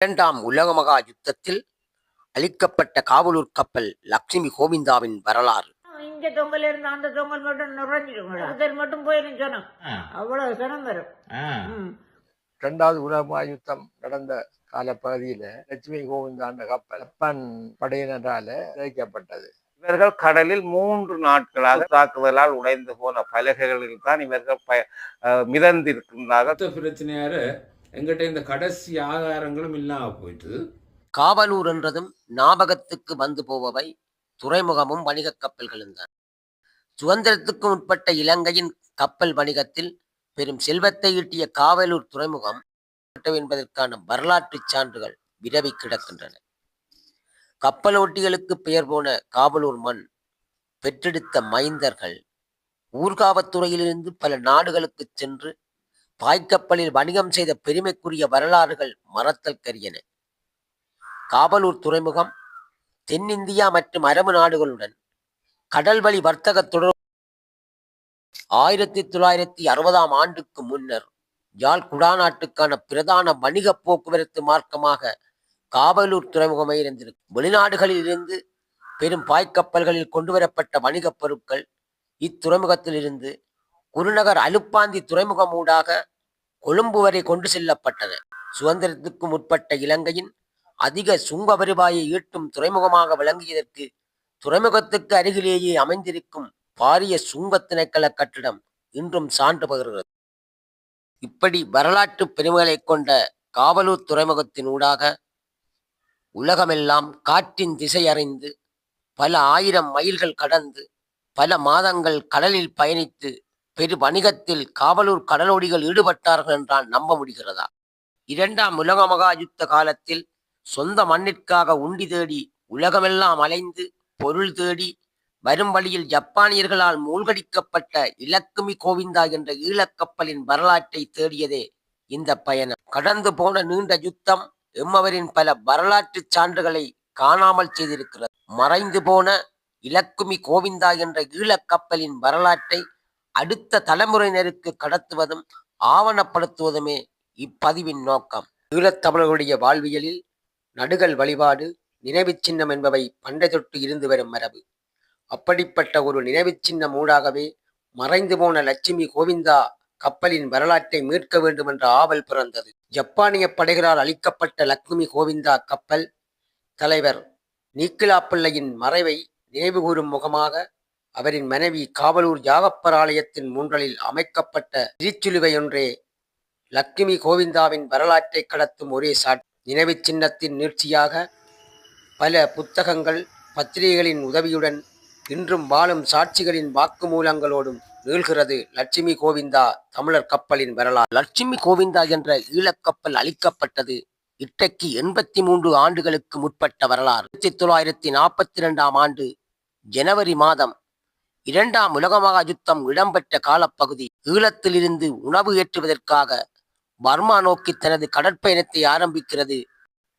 இரண்டாம் உலக மகா யுத்தத்தில் அளிக்கப்பட்ட காவலூர் கப்பல் லட்சுமி கோவிந்தாவின் வரலாறு. இங்க தொங்கல் இருந்து அந்த தொங்கல் மட்டும் நுழைஞ்சிடும் அதில் மட்டும் போயிடும் ஜனம் அவ்வளவு ஜனம் வரும். ஆ. ம். இரண்டாவது உலக மகா யுத்தம் நடந்த காலப்பகுதியில லட்சுமி கோவிந்தாண்ட கப்பல் ஜப்பான் படையினரால சிதைக்கப்பட்டது இவர்கள் கடலில் மூன்று நாட்களாக தாக்குதலால் உடைந்து போன பலகைகளில் தான் இவர்கள் மிதந்திருக்கின்றார்கள். அடுத்த பிரச்சனையார எங்கிட்ட இந்த கடைசி ஆதாரங்களும் இல்லாம போயிட்டு காவலூர் என்றதும் ஞாபகத்துக்கு வந்து போபவை துறைமுகமும் வணிகக் கப்பல்களும் தான். சுதந்திரத்துக்கு முற்பட்ட இலங்கையின் கப்பல் வணிகத்தில் பெரும் செல்வத்தை ஈட்டிய காவலூர் துறைமுகம் என்பதற்கான வரலாற்று சான்றுகள் விரவி கிடக்கின்றன. கப்பலோட்டிகளுக்கு பெயர் போன காவலூர் மண் பெற்றெடுத்த மைந்தர்கள் ஊர்காவத்துறையிலிருந்து பல நாடுகளுக்கு சென்று தாய்க்கப்பலில் வணிகம் செய்த பெருமைக்குரிய வரலாறுகள் மறத்தல் கரியன காவலூர் துறைமுகம் தென்னிந்தியா மற்றும் அரபு நாடுகளுடன் கடல்வழி வர்த்தக தொடர் ஆயிரத்தி தொள்ளாயிரத்தி அறுபதாம் ஆண்டுக்கு முன்னர் யாழ் குடாநாட்டுக்கான பிரதான வணிக போக்குவரத்து மார்க்கமாக காவலூர் துறைமுகமே இருந்திருக்கும் வெளிநாடுகளில் இருந்து பெரும் பாய்க்கப்பல்களில் கொண்டுவரப்பட்ட வணிகப் பொருட்கள் இத்துறைமுகத்திலிருந்து குருநகர் அலுப்பாந்தி துறைமுகம் ஊடாக கொழும்பு வரை கொண்டு செல்லப்பட்டன சுதந்திரத்துக்கு முற்பட்ட இலங்கையின் அதிக சுங்க வருவாயை ஈட்டும் துறைமுகமாக விளங்கியதற்கு துறைமுகத்துக்கு அருகிலேயே அமைந்திருக்கும் பாரிய சுங்க திணைக்கள கட்டிடம் இன்றும் சான்று பகிர்கிறது. இப்படி வரலாற்று பெருமைகளை கொண்ட காவலூர் துறைமுகத்தின் ஊடாக உலகமெல்லாம் காற்றின் திசை அறிந்து பல ஆயிரம் மைல்கள் கடந்து பல மாதங்கள் கடலில் பயணித்து பெரு வணிகத்தில் காவலூர் கடலோடிகள் ஈடுபட்டார்கள் என்றால் நம்ப முடிகிறதா? இரண்டாம் உலக மகா யுத்த காலத்தில் சொந்த மண்ணிற்காக உண்டி தேடி உலகமெல்லாம் அலைந்து பொருள் தேடி வரும் வழியில் ஜப்பானியர்களால் மூழ்கடிக்கப்பட்ட இலக்குமி கோவிந்தா என்ற ஈழக்கப்பலின் வரலாற்றை தேடியதே இந்த பயணம். கடந்து போன நீண்ட யுத்தம் எம்மவரின் பல வரலாற்று சான்றுகளை காணாமல் செய்திருக்கிறது. மறைந்து போன இலக்குமி கோவிந்தா என்ற ஈழக்கப்பலின் வரலாற்றை அடுத்த தலைமுறையினருக்கு கடத்துவதும் ஆவணப்படுத்துவதுமே இப்பதிவின் நோக்கம். ஈழத்தமிழர்களுடைய வாழ்வியலில் நடுகள் வழிபாடு நினைவுச் சின்னம் என்பவை பண்டை தொட்டு இருந்து வரும் மரபு. அப்படிப்பட்ட ஒரு நினைவுச் சின்னம் ஊடாகவே மறைந்து போன லட்சுமி கோவிந்தா கப்பலின் வரலாற்றை மீட்க வேண்டும் என்ற ஆவல் பிறந்தது. ஜப்பானிய படைகளால் அளிக்கப்பட்ட லக்ஷ்மி கோவிந்தா கப்பல் தலைவர் நீக்கிலா பிள்ளையின் மறைவை நினைவுகூரும் முகமாக அவரின் மனைவி காவலூர் யாகப்பராலயத்தின் மூன்றலில் அமைக்கப்பட்ட திருச்சிலுவையொன்றே லக்ஷ்மி கோவிந்தாவின் வரலாற்றை கடத்தும் ஒரே சாட். நினைவு சின்னத்தின் நீட்சியாக பல புத்தகங்கள் பத்திரிகைகளின் உதவியுடன் இன்றும் வாழும் சாட்சிகளின் வாக்குமூலங்களோடும் நீள்கிறது லட்சுமி கோவிந்தா தமிழர் கப்பலின் வரலாறு. லட்சுமி கோவிந்தா என்ற ஈழக்கப்பல் அளிக்கப்பட்டது இட்டைக்கு எண்பத்தி மூன்று ஆண்டுகளுக்கு முற்பட்ட வரலாறு. ஆயிரத்தி தொள்ளாயிரத்தி நாற்பத்தி இரண்டாம் ஆண்டு ஜனவரி மாதம் இரண்டாம் உலக மகா யுத்தம் இடம்பெற்ற காலப்பகுதி ஈழத்திலிருந்து உணவு ஏற்றுவதற்காக பர்மா நோக்கி தனது கடற்பயணத்தை ஆரம்பிக்கிறது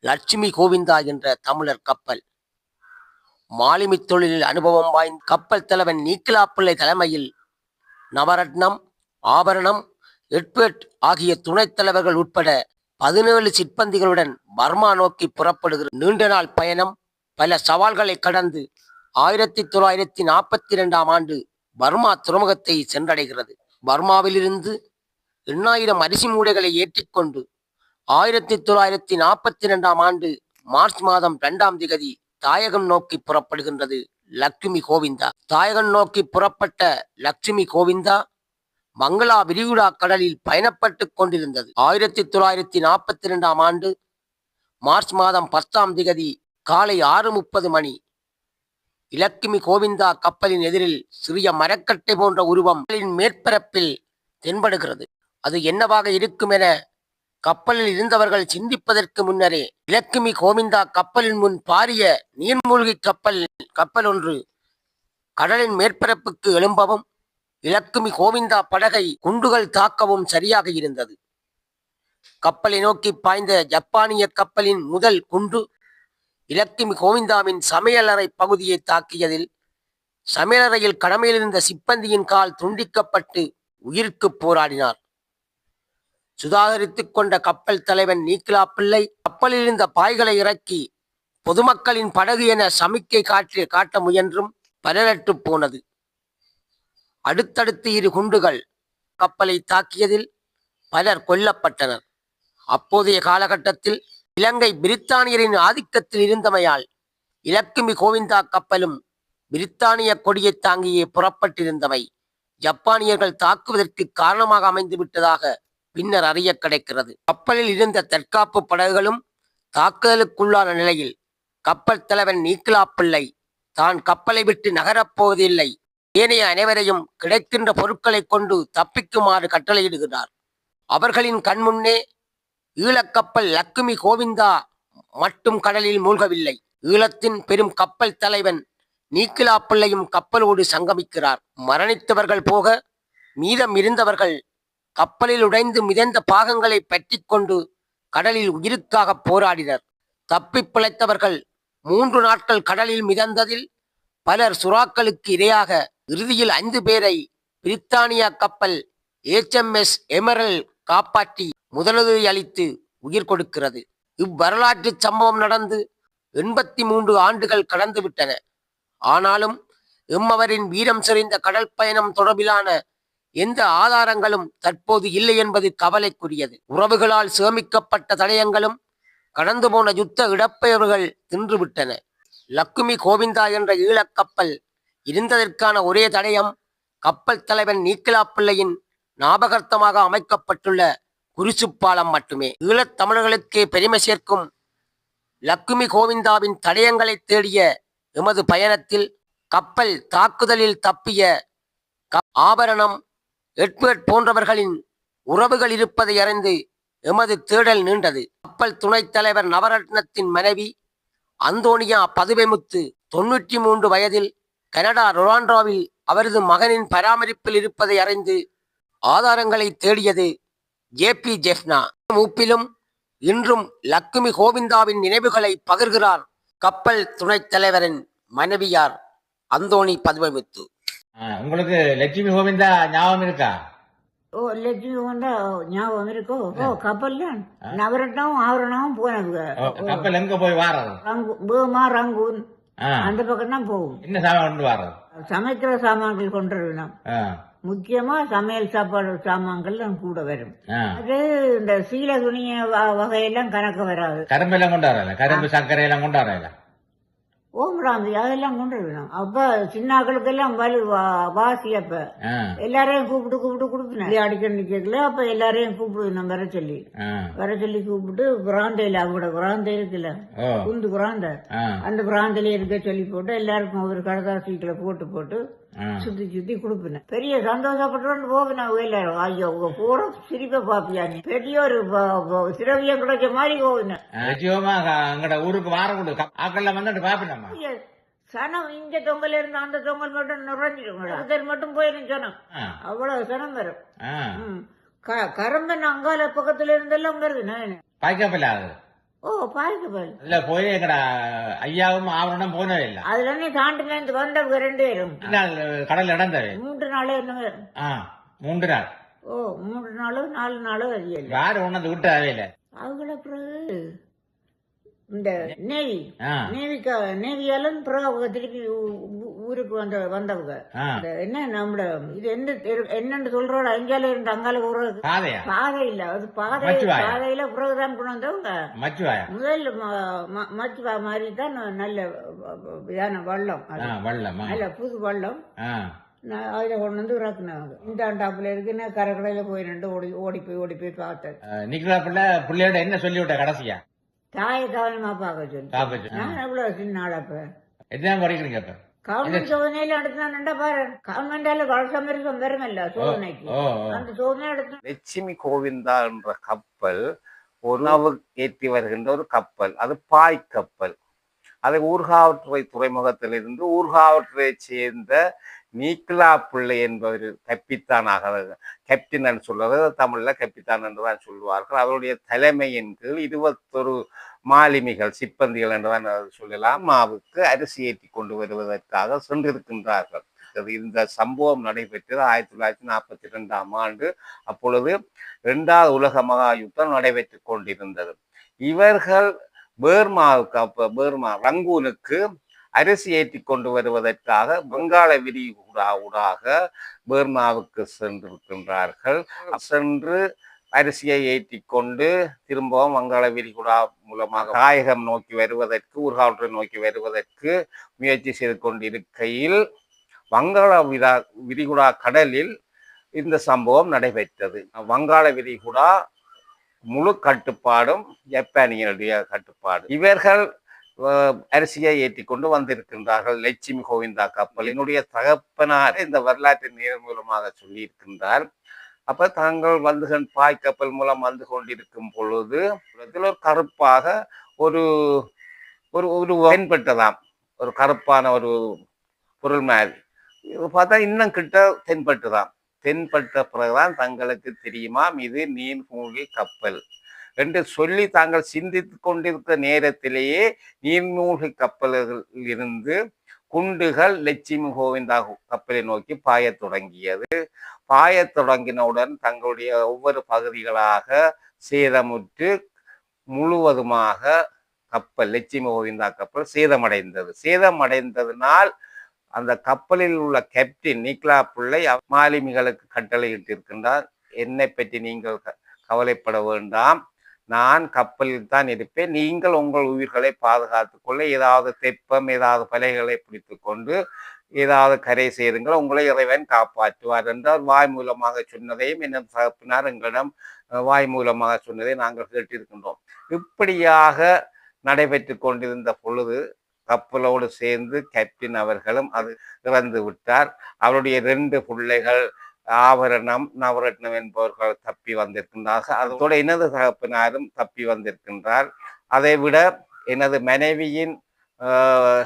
லட்சுமி கோவிந்தா என்ற தமிழர் கப்பல். மாலுமி தொழிலில் அனுபவம் வாய்ந்த கப்பல் தலைவன் நீக்கிலா பிள்ளை தலைமையில் நவரத்னம் ஆபரணம் எட்வர்ட் ஆகிய துணைத் தலைவர்கள் உட்பட பதினேழு சிற்பந்திகளுடன் பர்மா நோக்கி புறப்படுகிற நீண்ட நாள் பயணம் பல சவால்களை கடந்து ஆயிரத்தி தொள்ளாயிரத்தி நாற்பத்தி இரண்டாம் ஆண்டு பர்மா துறைமுகத்தை சென்றடைகிறது. பர்மாவிலிருந்து எண்ணாயிரம் அரிசி மூடைகளை ஏற்றிக்கொண்டு ஆயிரத்தி தொள்ளாயிரத்தி நாற்பத்தி இரண்டாம் ஆண்டு மார்ச் மாதம் இரண்டாம் திகதி தாயகம் நோக்கி புறப்படுகின்றது லக்ஷ்மி கோவிந்தா. தாயகம் நோக்கி புறப்பட்ட லக்ஷ்மி கோவிந்தா மங்களா விரிகுடா கடலில் பயணப்பட்டு கொண்டிருந்தது. ஆயிரத்தி தொள்ளாயிரத்தி நாற்பத்தி இரண்டாம் ஆண்டு மார்ச் மாதம் பத்தாம் திகதி காலை ஆறு முப்பது மணி இலக்குமி கோவிந்தா கப்பலின் எதிரில் சிறிய மரக்கட்டை போன்ற உருவம் மேற்பரப்பில் தென்படுகிறது. அது என்னவாக இருக்கும் என கப்பலில் இருந்தவர்கள் சிந்திப்பதற்கு முன்னரே இலக்குமி கோவிந்தா கப்பலின் முன் பாரிய நீர்மூழ்கி கப்பல் கப்பல் ஒன்று கடலின் மேற்பரப்புக்கு எழும்பவும் இலக்குமி கோவிந்தா படகை குண்டுகள் தாக்கவும் சரியாக இருந்தது. கப்பலை நோக்கி பாய்ந்த ஜப்பானிய கப்பலின் முதல் குண்டு இலக்கிமி கோவிந்தாவின் சமையலறை பகுதியை தாக்கியதில் சமையலறையில் கடமையில் இருந்த சிப்பந்தியின் கால் துண்டிக்கப்பட்டு உயிருக்கு போராடினார். சுதாகரித்துக் கொண்ட கப்பல் தலைவன் நீக்கிலா பிள்ளை கப்பலில் இருந்த பாய்களை இறக்கி பொதுமக்களின் படகு என சமிக்கை காட்டி காட்ட முயன்றும் பலரற்று போனது. அடுத்தடுத்து இரு குண்டுகள் கப்பலை தாக்கியதில் பலர் கொல்லப்பட்டனர். அப்போதைய காலகட்டத்தில் இலங்கை பிரித்தானியரின் ஆதிக்கத்தில் இருந்தமையால் இலக்குமி கோவிந்தா கப்பலும் பிரித்தானிய கொடியை தாங்கியே புறப்பட்டிருந்தவை ஜப்பானியர்கள் தாக்குவதற்கு காரணமாக அமைந்து விட்டதாக பின்னர் அறிய கிடைக்கிறது. கப்பலில் இருந்த தற்காப்பு படகுகளும் தாக்குதலுக்குள்ளான நிலையில் கப்பல் தலைவன் நீக்கிலா பிள்ளை தான் கப்பலை விட்டு நகரப்போவதில்லை ஏனைய அனைவரையும் கிடைக்கின்ற பொருட்களைக் கொண்டு தப்பிக்குமாறு கட்டளையிடுகிறார். அவர்களின் கண்முன்னே ஈழக்கப்பல் லக்குமி கோவிந்தா மட்டும் கடலில் மூழ்கவில்லை. ஈழத்தின் பெரும் கப்பல் தலைவன் நீக்கிலா பிள்ளையும் கப்பலோடு சங்கமிக்கிறார். மரணித்தவர்கள் போக மீதம் இருந்தவர்கள் கப்பலில் உடைந்து மிதந்த பாகங்களை பற்றி கொண்டு கடலில் உயிருக்காக போராடினர். தப்பிப் பிழைத்தவர்கள் மூன்று நாட்கள் கடலில் மிதந்ததில் பலர் சுறாக்களுக்கு இரையாக இறுதியில் ஐந்து பேரை பிரித்தானியா கப்பல் HMS எமரல் காப்பாற்றி முதலுதவி அளித்து உயிர் கொடுக்கிறது. இவ்வரலாற்று சம்பவம் நடந்து எண்பத்தி மூன்று ஆண்டுகள் கடந்து விட்டன. ஆனாலும் எம்மவரின் வீரம் செறிந்த கடல் பயணம் தொடர்பிலான எந்த ஆதாரங்களும் தற்போது இல்லை என்பது கவலைக்குரியது. உறவுகளால் சேமிக்கப்பட்ட தடயங்களும் கடந்து போன யுத்த இடப்பெயர்வுகள் தின்றுவிட்டன லக்குமி கோவிந்தா என்ற ஈழக்கப்பல் இருந்ததற்கான ஒரே தடயம் கப்பல் தலைவன் நீக்கிலா பிள்ளையின் ஞாபகார்த்தமாக அமைக்கப்பட்டுள்ள குரிசுப்பாலம் மட்டுமே. ஈழத் தமிழர்களுக்கே பெருமை சேர்க்கும் லக்குமி கோவிந்தாவின் தடயங்களை தேடிய எமது பயணத்தில் கப்பல் தாக்குதலில் தப்பிய ஆபரணம் எட்வர்ட் போன்றவர்களின் உறவுகள் இருப்பதை அறிந்து எமது தேடல் நீண்டது. கப்பல் துணைத் தலைவர் நவரத்னத்தின் மனைவி அந்தோனியா பதுவைமுத்து தொன்னூற்றி மூன்று வயதில் கனடா ரொனால்டோவில் அவரது மகனின் பராமரிப்பில் இருப்பதை அறிந்து ஆதாரங்களை தேடியது ஜேபி ஜெஃப்னா மூப்பிலும் இன்றும் லக்குமி கோவிந்தாவின் நினைவுகளை பகிர்கிறார் கப்பல் துணைத் தலைவரின் மனைவியார் அந்தோணி பதுமைமுத்து. உங்களுக்கு லட்சுமி கோவிந்தா ஞாபகம் இருக்கா? ஓ லட்சுமி கொண்டா ஞாபகம் இருக்கோ? ஓ கப்பல்ல நவரட்னமும் ஆவரணமும் போனதுங்க ஓ, கப்பல் எங்க போய் வாரது? ரங்கு பேமா ரங்கூன். அந்த பக்கம் தான் போகும். என்ன சாமான் கொண்டு வாரது? சமைக்கிற சாமான்கள் கொண்டு வரணும் ஆ, முக்கியமா சமையல் சாப்பாடு சாமான்கள் கூட வரும். அது இந்த சீல துணிய வகையெல்லாம் கணக்கு வராது. கரும்பு எல்லாம் கொண்டு வரல கரும்பு சர்க்கரை எல்லாம் கொண்டு வரல ஓமராந்தி அதெல்லாம் கொண்டு வரணும். அப்ப சின்னாக்களுக்கெல்லாம் வலு வா- வாசி அப்ப. எல்லாரையும் கூப்பிட்டு கூப்பிட்டு கொடுப்பினேன் அடிக்கடி நிக்கல அப்ப எல்லாரையும் கூப்பிடுவேன் வர சொல்லி. வர சொல்லி கூப்பிட்டு பிராந்தையில அவங்களோட பிராந்தை இருக்குல்ல? குந்து பிராந்தை அந்த பிராந்தில இருக்க சொல்லி போட்டு எல்லாருக்கும் ஒரு கடதாசிகளை போட்டு போட்டு. சுத்தி சுத்தி கொடுப்பினேன். பெரிய சந்தோஷப்பட்டு போவேன் எல்லாரும் ஐயோ உங்க பூரா சிரிப்பை பாப்பியா நீ? பெரிய ஒரு திரவியம் கிடைச்ச மாதிரி போவினேன். லட்சுமமா எங்கட ஊருக்கு வார கொடு. ஆக்கள்ல வந்துட்டு பாப்பினம்மா. சனம் இங்க தொங்கல் இருந்து அந்த தொங்கல் மட்டும் நுழைஞ்சிடும் மட்டும் போயிடும் சனம். அவ்வளவு சனம் வரும். கரும்பன் அங்கால பக்கத்துல இருந்தெல்லாம் வருது நான். பாய்க்கப்பல ஓ பாய்க்கு பால் இல்ல எங்கட ஐயாவும் ஆவரணம் போனவே இல்ல. அதுல இருந்து தாண்டில இருந்து வந்தவங்க ரெண்டு பேரும்? நாள் கடல் இடந்தவே மூன்று நாளே என்ன ஆ மூன்று நாள். ஓ மூன்று நாளோ நாலு நாளோ அறியல. யாரு உணர்ந்து விட்டாவே இல்ல அவங்கள பிறகு இந்த நேவி நேவிக்கா நேவியாலும் அவங்க திருப்பி ஊருக்கு வந்த வந்தவங்க. என்ன நம்மள இது என்ன என்னன்னு சொல்றோட அங்கால இருந்து அங்கால ஒரு பாதை இல்ல. அது பாதை? பாதையில பிறகுதான் கொண்டு வந்தவங்க. மச்சுவாயா? முதல் ம- ம- மச்சுவா மாதிரி தான் நல்ல இதான வள்ளம் அது. ஆ வள்ளமா நல்ல புது வள்ளம். நான் அதில் கொண்டு வந்து இறக்குனாங்க. இந்த ஆண்டாப்புல இருக்குன்னு கரைக்கடையில் போய் ரெண்டு ஓடி ஓடி போய் ஓடி போய் பார்த்தேன். நிக்கலா பிள்ளை பிள்ளையோட என்ன சொல்லி விட்ட கடைசியா? தாயை கவனமா பார்க்க சொல்லி. நான் எவ்வளவு சின்ன ஆளப்ப என்ன படிக்கிறீங்க இப்ப கவர்மெண்ட் சோதனையில எடுத்தானுண்டா பாரு. கவர்மெண்டால வருஷம் வருஷம் வருமல்ல சோதனைக்கு. அந்த சோதனை எடுத்து லட்சுமி கோவிந்தா என்ற கப்பல் உணவு ஏற்றி வருகின்ற ஒரு கப்பல். அது பாய் கப்பல். அதை ஊர்காவற்றுறை துறைமுகத்திலிருந்து ஊர்காவற்றுறையை சேர்ந்த நீக்கிலா பிள்ளை என்பவர் கப்பித்தானாக கேப்டன் என்று சொல்வது தமிழில் கப்பித்தான் என்று தான் சொல்லுவார்கள். அவருடைய தலைமையின் கீழ் இருபத்தொரு மாலுமிகள் சிப்பந்திகள் என்றுதான் சொல்லலாம். மாவுக்கு அரிசி ஏற்றி கொண்டு வருவதற்காக சென்றிருக்கின்றார்கள். இந்த சம்பவம் நடைபெற்றது ஆயிரத்தி தொள்ளாயிரத்தி நாற்பத்தி ரெண்டாம் ஆண்டு. அப்பொழுது இரண்டாவது உலக மகா யுத்தம் நடைபெற்றுக் கொண்டிருந்தது. இவர்கள் பேர்மாவுக்கு அப்ப பேர்மா ரங்கூனுக்கு அரிசி ஏற்றி கொண்டு வருவதற்காக வங்காள விரிகுடா ஊடாக பேர்மாவுக்கு சென்றிருக்கின்றார்கள். சென்று அரிசியை ஏற்றி கொண்டு திரும்பவும் வங்காள விரிகுடா மூலமாக தாயகம் நோக்கி வருவதற்கு ஊர்காவற்றை நோக்கி வருவதற்கு முயற்சி செய்து கொண்டிருக்கையில் வங்காள விரா விரிகுடா கடலில் இந்த சம்பவம் நடைபெற்றது. வங்காள விரிகுடா முழு கட்டுப்பாடும் ஜப்பானியனுடைய கட்டுப்பாடு. இவர்கள் அரிசியை ஏற்றி கொண்டு வந்திருக்கின்றார்கள். லட்சுமி கோவிந்தா கப்பல். என்னுடைய தகப்பனார் இந்த வரலாற்று நேர் மூலமாக சொல்லியிருக்கின்றார். அப்ப தாங்கள் வந்து பாய் கப்பல் மூலம் வந்து கொண்டிருக்கும் பொழுது இதில் ஒரு கருப்பாக ஒரு ஒரு ஒரு தென்பட்டதாம். ஒரு கருப்பான ஒரு பொருள் மாதிரி. இது பார்த்தா இன்னும் கிட்ட தென்பட்டுதான் தென்பட்ட பிறகுதான் தங்களுக்கு தெரியுமாம் இது நீர்மூழ்கி கப்பல். என்று சொல்லி தாங்கள் சிந்தித்து கொண்டிருந்த நேரத்திலேயே நீர்மூழ்கி கப்பல்கள் இருந்து குண்டுகள் லட்சுமி கோவிந்தா கப்பலை நோக்கி பாயத் தொடங்கியது. பாயத் தொடங்கினவுடன் தங்களுடைய ஒவ்வொரு பகுதிகளாக சேதமுற்று முழுவதுமாக கப்பல் லட்சுமி கோவிந்தா கப்பல் சேதமடைந்தது. சேதமடைந்ததினால் அந்த கப்பலில் உள்ள கேப்டன் நிக்லா பிள்ளை மாலுமிகளுக்கு கட்டளையிட்டிருக்கின்றார் என்னை பற்றி நீங்கள் க- கவலைப்பட வேண்டாம். நான் கப்பலில் தான் இருப்பேன். நீங்கள் உங்கள் உயிர்களை பாதுகாத்து கொள்ள ஏதாவது தெப்பம் ஏதாவது பலைகளை பிடித்து கொண்டு ஏதாவது கரை செய்துங்கள் உங்களை இறைவன் காப்பாற்றுவார் என்றார். வாய் மூலமாக சொன்னதையும் என்ன தகப்பினார் எங்களிடம் வாய் மூலமாக சொன்னதை நாங்கள் கேட்டிருக்கின்றோம். இப்படியாக நடைபெற்று கொண்டிருந்த பொழுது கப்பலோடு சேர்ந்து கேப்டன் அவர்களும் அது இறந்து விட்டார் அவருடைய ரெண்டு பிள்ளைகள் ஆபரணம் நவரத்னம் என்பவர்கள் தப்பி வந்திருக்கின்றார்கள். அதோட எனது தகப்பினாரும் தப்பி வந்திருக்கின்றார். அதை விட எனது மனைவியின் ஆஹ்,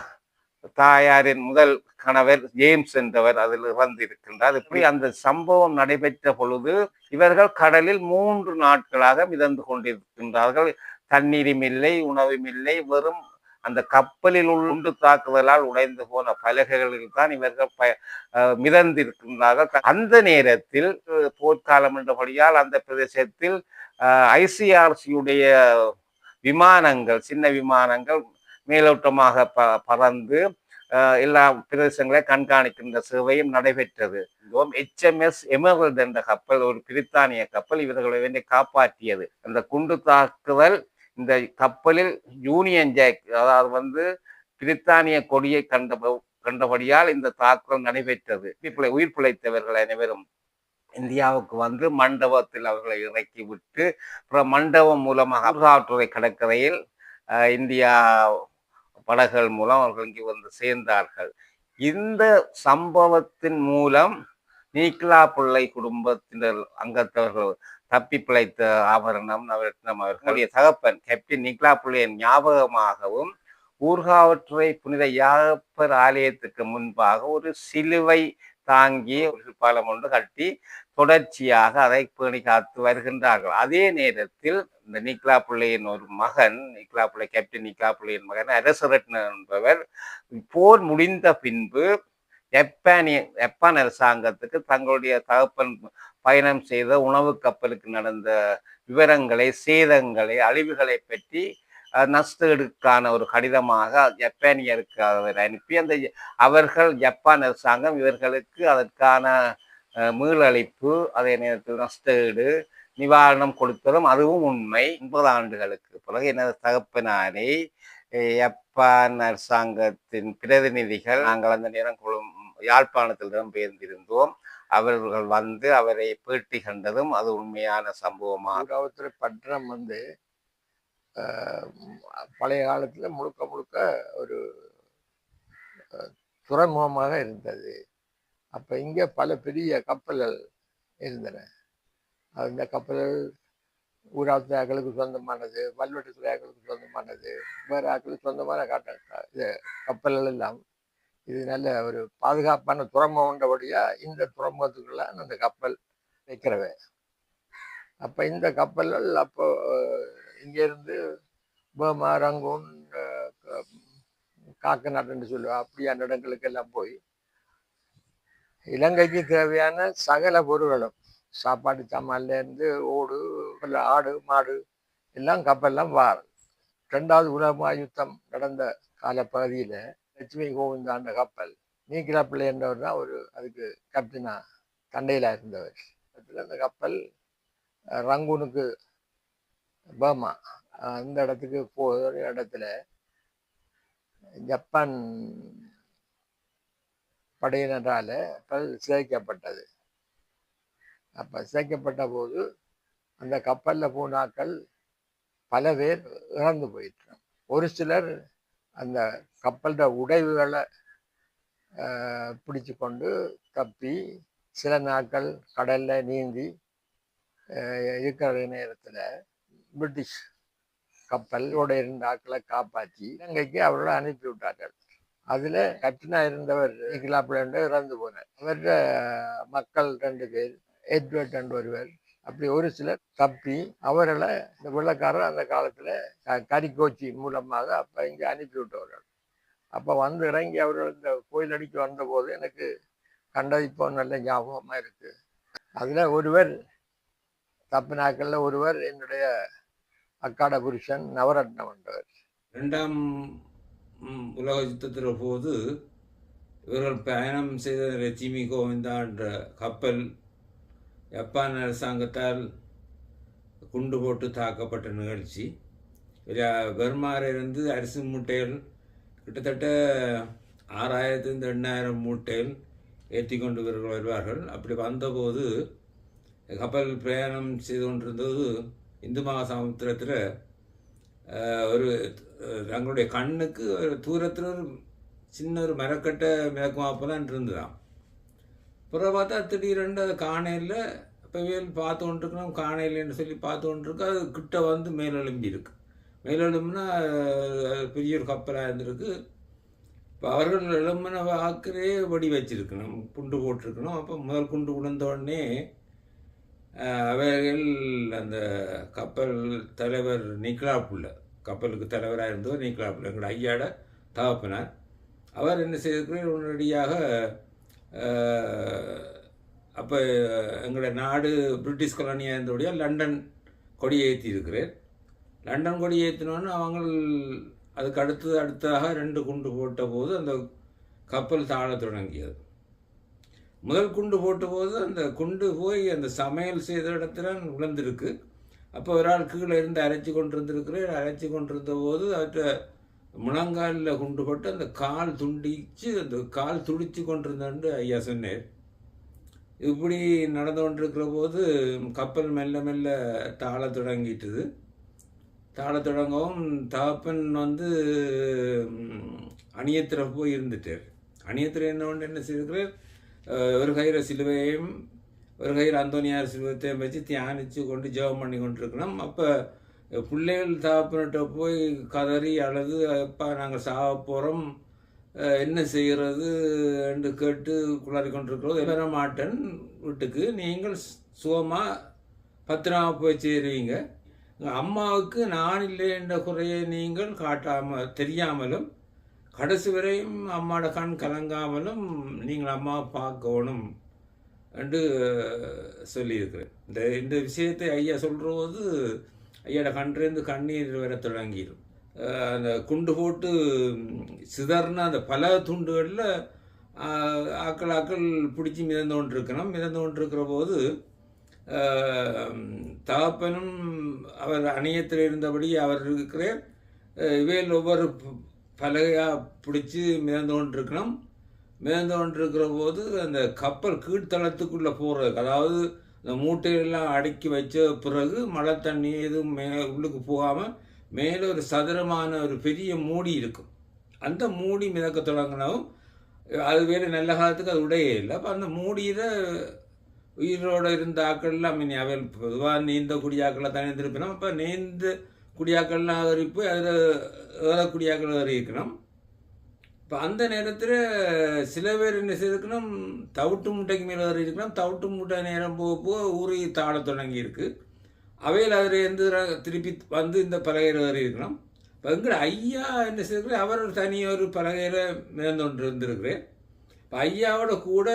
தாயாரின் முதல் கணவர் ஜேம்ஸ் என்றவர் அதில் இறந்திருக்கின்றார். இப்படி அந்த சம்பவம் நடைபெற்ற பொழுது இவர்கள் கடலில் மூன்று நாட்களாக மிதந்து கொண்டிருக்கின்றார்கள். தண்ணீரும் இல்லை உணவும் இல்லை வெறும் அந்த கப்பலில் உண்டு தாக்குதலால் உடைந்து போன பலகைகளில் தான் இவர்கள் ப அஹ் மிதந்திருக்கின்றார்கள். அந்த நேரத்தில் போர்க்காலம் என்றபடியால் அந்த பிரதேசத்தில் ஐசிஆர்சியுடைய விமானங்கள் சின்ன விமானங்கள் மேலோட்டமாக ப பறந்து எல்லா பிரதேசங்களை கண்காணிக்கின்ற சேவையும் நடைபெற்றது. எச்எம்எஸ் எமர்வல்ட் என்ற கப்பல் ஒரு பிரித்தானிய கப்பல் இவர்களை வேண்டி காப்பாற்றியது. அந்த குண்டு தாக்குதல் இந்த கப்பலில் யூனியன் ஜாக் அதாவது வந்து பிரித்தானிய கொடியை கண்ட கண்டபடியால் இந்த தாக்குதல் நடைபெற்றது. பிள்ளை உயிர் பிழைத்தவர்கள் அனைவரும் இந்தியாவுக்கு வந்து மண்டபத்தில் அவர்களை இறக்கி விட்டு அப்புறம் மண்டபம் மூலமாக அபுதாபுத்துறை கடற்கரையில் இந்தியா படகுகள் மூலம் அவர்கள் இங்கே வந்து சேர்ந்தார்கள். இந்த சம்பவத்தின் மூலம் நீக்லா பிள்ளை குடும்பத்தினர் அங்கத்தவர்கள் தப்பி பிழைத்த ஆபரணம் நவரத்னம் அவர்களுடைய தகப்பன் கேப்டன் நிக்லா பிள்ளையின் ஞாபகமாகவும் ஊர்காவற்றுறை புனித யாகப்பர் ஆலயத்துக்கு முன்பாக ஒரு சிலுவை தாங்கிய ஒரு பாலம் ஒன்று கட்டி தொடர்ச்சியாக அதை பேணி காத்து வருகின்றார்கள். அதே நேரத்தில் இந்த நிக்லா பிள்ளையின் ஒரு மகன் நிக்லா பிள்ளை கேப்டன் நிக்லா பிள்ளையின் மகன் அரசரட்ன என்பவர் போர் முடிந்த பின்பு ஜப்பானிய ஜப்பான் அரசாங்கத்துக்கு தங்களுடைய தகப்பன் பயணம் செய்த உணவு கப்பலுக்கு நடந்த விவரங்களை சேதங்களை அழிவுகளை பற்றி அஹ், ஒரு கடிதமாக ஜப்பானியருக்கு அவர் அனுப்பி அந்த அவர்கள் ஜப்பான் அரசாங்கம் இவர்களுக்கு அதற்கான மீளழிப்பு அதே நேரத்தில் நஷ்டஈடு நிவாரணம் கொடுத்ததும் அதுவும் உண்மை. முப்பது ஆண்டுகளுக்கு பிறகு எனது தகப்பனாரை ஜப்பான் அரசாங்கத்தின் பிரதிநிதிகள் நாங்கள் அந்த நேரம் குழும் யாழ்ப்பாணத்தில் இடம்பெயர்ந்திருந்தோம். அவர்கள் வந்து அவரை பேட்டி கண்டதும் அது உண்மையான சம்பவமாக ஊராவத்துறை பட்டணம் வந்து பழைய காலத்தில் முழுக்க முழுக்க ஒரு துறைமுகமாக இருந்தது. அப்போ இங்கே பல பெரிய கப்பல்கள் இருந்தன. அந்த கப்பல்கள் ஊராவத்துறை ஆக்களுக்கு சொந்தமானது வல்வெட்டு ஆக்களுக்கு சொந்தமானது வேறு ஆக்களுக்கு சொந்தமான காட்ட இது கப்பல்கள் எல்லாம் இது நல்ல ஒரு பாதுகாப்பான துறைமுகம்ன்றபடியா இந்த துறைமுகத்துக்குள்ள அந்த கப்பல் வைக்கிறவை. அப்போ இந்த கப்பல்கள் அப்போ இங்கேருந்து பர்மா ரங்கூன் காக்க க- சொல்லுவா அப்படியான இடங்களுக்கு எல்லாம் போய் இலங்கைக்கு தேவையான சகல பொருள்களும் சாப்பாடு சாமான்லேருந்து ஓடு இல்லை ஆடு மாடு எல்லாம் கப்பல்லாம் வார் ரெண்டாவது உலக யுத்தம் நடந்த காலப்பகுதியில் லட்சுமி கோவிந்தாண்ட கப்பல். நீக்கிரா பிள்ளை என்றவர் தான் ஒரு அதுக்கு கேப்டனா தண்டையில் இருந்தவர். அதில் அந்த கப்பல் ரங்கூனுக்கு பர்மா அந்த இடத்துக்கு போகிற இடத்துல ஜப்பான் படையினரால் கப்பல் சிதைக்கப்பட்டது. அப்போ சிதைக்கப்பட்ட போது அந்த கப்பலில் போனாக்கள் பல பேர் இறந்து போயிட்டாங்க ஒரு சிலர் அந்த கப்பலோட உடைவுகளை பிடிச்சு கொண்டு தப்பி சில நாட்கள் கடலில் நீந்தி இருக்கிற நேரத்தில் பிரிட்டிஷ் கப்பலோட இருந்த ஆட்களை காப்பாற்றி இலங்கைக்கு அவர்களை அனுப்பி விட்டார்கள். அதில் கேப்டனாக இருந்தவர் நிக்கிலாப்பிளண்டு இறந்து போனார். அவர்கிட்ட மக்கள் ரெண்டு பேர் எட்வர்ட் என்ற ஒருவர் அப்படி ஒரு சிலர் தப்பி அவர்களை இந்த வெள்ளக்காரர் அந்த காலத்தில் கரிக்கோச்சி மூலமாக அப்போ இங்கே அனுப்பி விட்டவர்கள். அப்போ வந்து இறங்கி அவர்கள் இந்த கோயில் அடிக்கு வந்தபோது எனக்கு கண்டது இப்போ நல்ல ஞாபகமாக இருக்குது அதில் ஒருவர் தப்பு நாட்களில் ஒருவர் என்னுடைய அக்காட புருஷன் நவரத்னம் என்றவர் ரெண்டாம் உலக யுத்தத்தில் போது இவர்கள் பயணம் செய்த லட்சுமி கோவிந்தா என்ற கப்பல் ஜப்பான் அரசாங்கத்தால் குண்டு போட்டு தாக்கப்பட்ட நிகழ்ச்சி. இதில் பர்மாவிலிருந்து அரிசி மூட்டைகள் கிட்டத்தட்ட ஆறாயிரத்துலேருந்து எண்ணாயிரம் மூட்டைகள் ஏற்றி கொண்டு வருவார்கள். அப்படி வந்தபோது கப்பல் பிரயாணம் செய்து கொண்டிருந்தது இந்து மகாசமுத்திரத்தில் ஒரு தங்களுடைய கண்ணுக்கு ஒரு தூரத்தில் ஒரு சின்ன ஒரு மரக்கட்டை மிளக்குமாப்பெல்லாம் இருந்துதான் அப்புறம் பார்த்தா திடீரென்று அது காணையில் இப்போ வேல் பார்த்து கொண்டிருக்கணும் காணையிலன்னு சொல்லி பார்த்து கொண்டிருக்கு. அது கிட்ட வந்து மேலெலும்பி இருக்கு. மேலெலும்புனா பெரிய ஒரு கப்பலாக இருந்திருக்கு. இப்போ அவர்கள் எழும்பின வாக்கிலே வடி வச்சிருக்கணும் குண்டு போட்டிருக்கணும். அப்போ முதல் குண்டு விழுந்த உடனே அவர்கள் அந்த கப்பல் தலைவர் நீக்கலாப்புள்ள கப்பலுக்கு தலைவராக இருந்தவர் நீக்கலாப்புள்ள எங்களோட ஐயாட தகப்பினார். அவர் என்ன செய்திருக்கிறார்? உடனடியாக அப்போ எங்களோட நாடு பிரிட்டிஷ் கொலோனியாக இருந்தபடியா லண்டன் கொடி ஏற்றி இருக்கிறேன். லண்டன் கொடி ஏற்றினோன்னு அவங்க அதுக்கு அடுத்து அடுத்தாக ரெண்டு குண்டு போட்ட போது அந்த கப்பல் தாழ தொடங்கியது. முதல் குண்டு போட்டபோது அந்த குண்டு போய் அந்த சமையல் செய்த இடத்துல விழுந்திருக்கு அப்போ ஒரு ஆள் கீழே இருந்து அரைச்சி கொண்டு இருந்திருக்கிறேன் அரைச்சி கொண்டு இருந்தபோது அவற்றை முழங்காலில் குண்டுபட்டு அந்த கால் துண்டிச்சு அந்த கால் துடிச்சு கொண்டிருந்தான்னு ஐயா சொன்னார். இப்படி நடந்து கொண்டிருக்கிற போது கப்பல் மெல்ல மெல்ல தாழ தொடங்கிட்டுது. தாழ தொடங்கவும் தகப்பன் வந்து அணியத்திர போய் இருந்துட்டார். அணியத்திர என்ன ஒன்று என்ன செய்திருக்கிறார்? ஒரு கையில் சிலுவையும் ஒரு கையில் அந்தோனியார் சிலுவத்தையும் வச்சு தியானித்து கொண்டு ஜெபம் பண்ணி கொண்டிருக்கணும். அப்போ பிள்ளைகள் தகப்பன்கிட்ட போய் கதறி அழுது அப்பா நாங்கள் சாக போகிறோம் என்ன செய்கிறது என்று கேட்டு குளறி கொண்டிருக்கிறோம் வர மாட்டேன் வீட்டுக்கு. நீங்கள் சுகமாக பத்திரமா போய் சேருவீங்க. அம்மாவுக்கு நான் இல்லை என்ற குறையை நீங்கள் காட்டாமல் தெரியாமலும் கடைசி வரையும் அம்மாவோட கண் கலங்காமலும் நீங்கள் அம்மாவை பார்க்கணும் என்று சொல்லியிருக்கிறேன். இந்த இந்த விஷயத்தை ஐயா சொல்கிற போது ஐயோட கண்ணிலேருந்து கண்ணீர் வர தொடங்கிடும் அந்த குண்டு போட்டு சிதறின அந்த பல துண்டுகளில் ஆக்கள் ஆக்கள் பிடிச்சி மிதந்து கொண்டிருக்கணும் மிதந்து கொண்டிருக்கிற போது தகப்பனும் அவர் அணியத்தில் இருந்தபடி அவர் இருக்கிறார் இவையில் ஒவ்வொரு பலகையாக பிடிச்சி மிதந்து கொண்டிருக்கணும் மிதந்து கொண்டிருக்கிற போது அந்த கப்பல் கீழ்த்தளத்துக்குள்ளே போகிறது அதாவது இந்த மூட்டையெல்லாம் அடுக்கி வச்ச பிறகு மழை தண்ணி எதுவும் மே உள்ளுக்கு போகாமல் மேலே ஒரு சதுரமான ஒரு பெரிய மூடி இருக்கும். அந்த மூடி மிதக்க தொடங்கினவும் அது வேறு நல்ல காலத்துக்கு அது உடையே இல்லை. அப்போ அந்த மூடியில் உயிரோட இருந்த ஆக்கள்லாம் இனி அவள் பொதுவாக நீந்த குடியாக்களை தான் இருந்திருப்பினோம் அப்போ நீந்த குடியாக்கள்லாம் ஏறி போய் அதில் ஏறக்குடியாக்கள் ஏறி இருக்கணும் இப்போ அந்த நேரத்தில் சில பேர் என்ன செய்திருக்கணும் தவிட்டு முட்டைக்கு மேலே வர இருக்கணும். தவிட்டு முட்டை நேரம் போக போக ஊறி தாட தொடங்கி இருக்குது அவையில் அதில் எந்த திருப்பி வந்து இந்த பலகையில் வர இருக்கணும். இப்போ எங்கள் ஐயா என்ன செய்திருக்கிறேன் அவர் ஒரு தனி ஒரு பலகையில் மிதந்து கொண்டு இருந்திருக்கிறேன் இப்போ ஐயாவோட கூட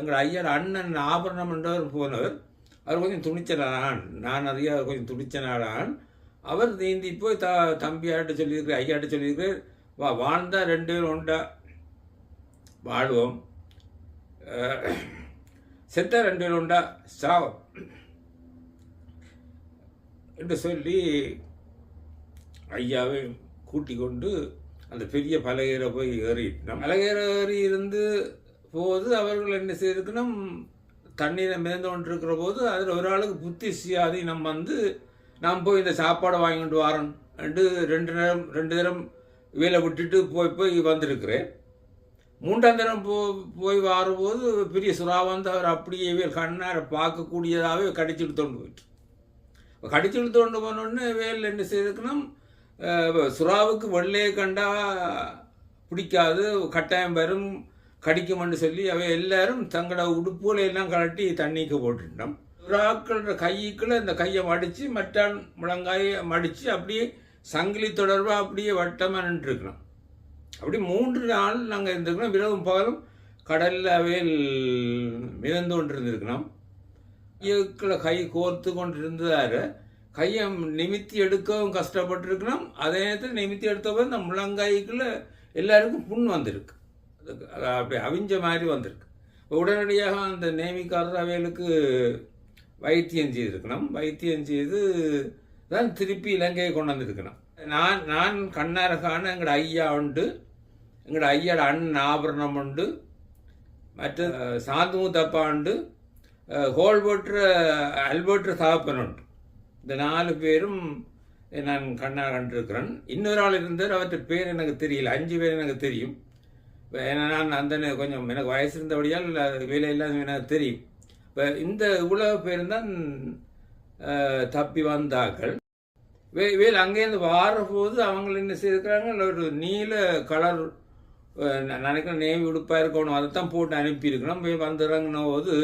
எங்கள் ஐயாவோட அண்ணன் ஆபரணம் என்றவர் போனவர். அவர் கொஞ்சம் துணிச்சலான் நான் அறிய அவர் கொஞ்சம் துணிச்சனாளான் அவர் நீந்தி போய் த தம்பியாட்ட சொல்லியிருக்கிறேன் ஐயாட்ட சொல்லியிருக்கிறேன் வா வாழ்ந்தா ரெண்டு பேரும் உண்டா? வாழ்வோம். செத்த செத்தா ரெண்டு பேரும் உண்டா? சாவம். என்று சொல்லி ஐயாவை கூட்டி கொண்டு அந்த பெரிய பலகையில் போய் ஏறிட்டோம் பலகையில் ஏறி இருந்து போது அவர்கள் என்ன செய்திருக்கணும்? தண்ணீரை மிதந்து கொண்டிருக்கிற போது அதில் ஒரு ஆளுக்கு புத்தி சுயாதீனம் வந்து நாம் போய் இந்த சாப்பாடை வாங்கி கொண்டு வரேன் ரெண்டு ரெண்டு நேரம் ரெண்டு நேரம் வேலை விட்டுட்டு போய் போய் வந்திருக்கிறேன். மூன்றாம் தினம் போ போய் வரும்போது பெரிய சுறா வந்து அவர் அப்படியே கண்ணார பார்க்கக்கூடியதாகவே கடிச்சு எடுத்துட்டு போயிட்டு. கடிச்சு எடுத்துட்டு போனோடனே வேல் என்ன செய்திருக்கணும் சுறாவுக்கு வெள்ளையை கண்டா பிடிக்காது கட்டாயம் வரும் கடிக்கும்னு சொல்லி அவை எல்லாரும் தங்களோட உடுப்புகளை எல்லாம் கழட்டி தண்ணிக்கு போட்டுட்டோம். சுறாக்களோட கைக்குள்ளே இந்த கையை மடித்து மற்றான் முழங்காயை மடித்து அப்படியே சங்கிலி தொடர்பாக அப்படியே வட்டமாக நின்றுருக்கணும். அப்படி மூன்று நாள் நாங்கள் இருந்திருக்கணும். இரவும் பகலும் கடலில் அவையில் மிதந்து கொண்டு இருந்திருக்கணும் கை கோர்த்து கொண்டு இருந்ததாரு கையை நிமித்தி எடுக்கவும் கஷ்டப்பட்டிருக்கணும். அதே நேரத்தில் நிமித்தி எடுத்த போது இந்த முழங்காய்க்குள்ளே எல்லாருக்கும் புண் வந்திருக்கு. அதுக்கு அப்படி அவிஞ்ச மாதிரி வந்திருக்கு. உடனடியாக அந்த நேமிக்காரர் அவைகளுக்கு வைத்தியம் செய்திருக்கணும். வைத்தியம் செய்து தான் திருப்பி இலங்கையை கொண்டு வந்திருக்கணும். நான் நான் கண்ணார எங்களோட ஐயா உண்டு. எங்களோட ஐயாவோட அண்ணன் ஆபரணம் உண்டு. மற்ற அஹ், தப்பா உண்டு. அஹ், ஹோல்போட்ரு அல்போட்ரு தகப்பன் உண்டு. இந்த நாலு பேரும் நான் கண்ணாக கண்டிருக்கிறேன். இன்னொரு ஆள் இருந்தார். அவற்ற பேர் எனக்கு தெரியல. அஞ்சு பேர் எனக்கு தெரியும். ஏன்னா நான் அந்த கொஞ்சம் எனக்கு வயசு இருந்தபடியால் வேலையெல்லாம் எனக்கு தெரியும். இப்போ இந்த இவ்வளோ பேர் தான் தப்பி வந்தார்கள். வே வேல் அங்கேருந்து வாரபோது அவங்க என்ன செய்திருக்கிறாங்க ஒரு நீல கலர் நான் நினைக்கிறேன் நேவி உடுப்பாக இருக்கணும். அதை தான் போட்டு அனுப்பியிருக்கணும் போய் வந்துடுறாங்கன்ன போது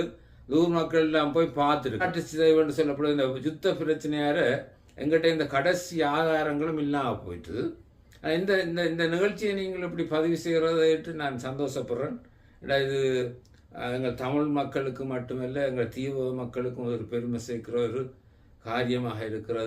ஊர் மக்கள் எல்லாம் போய் பார்த்துருக்கு நாட்டு சிதைவுன்னு சொல்லப்படுற இந்த யுத்த பிரச்சனையார எங்கிட்ட இந்த கடைசி ஆதாரங்களும் இல்லாமல் போயிட்டு இந்த இந்த இந்த நிகழ்ச்சியை நீங்கள் இப்படி பதிவு செய்கிறதைட்டு நான் சந்தோஷப்படுறேன். இது எங்கள் தமிழ் மக்களுக்கு மட்டுமல்ல எங்கள் தீவு மக்களுக்கும் ஒரு பெருமை சேர்க்கிற ஒரு காரியமாக இருக்கிறது.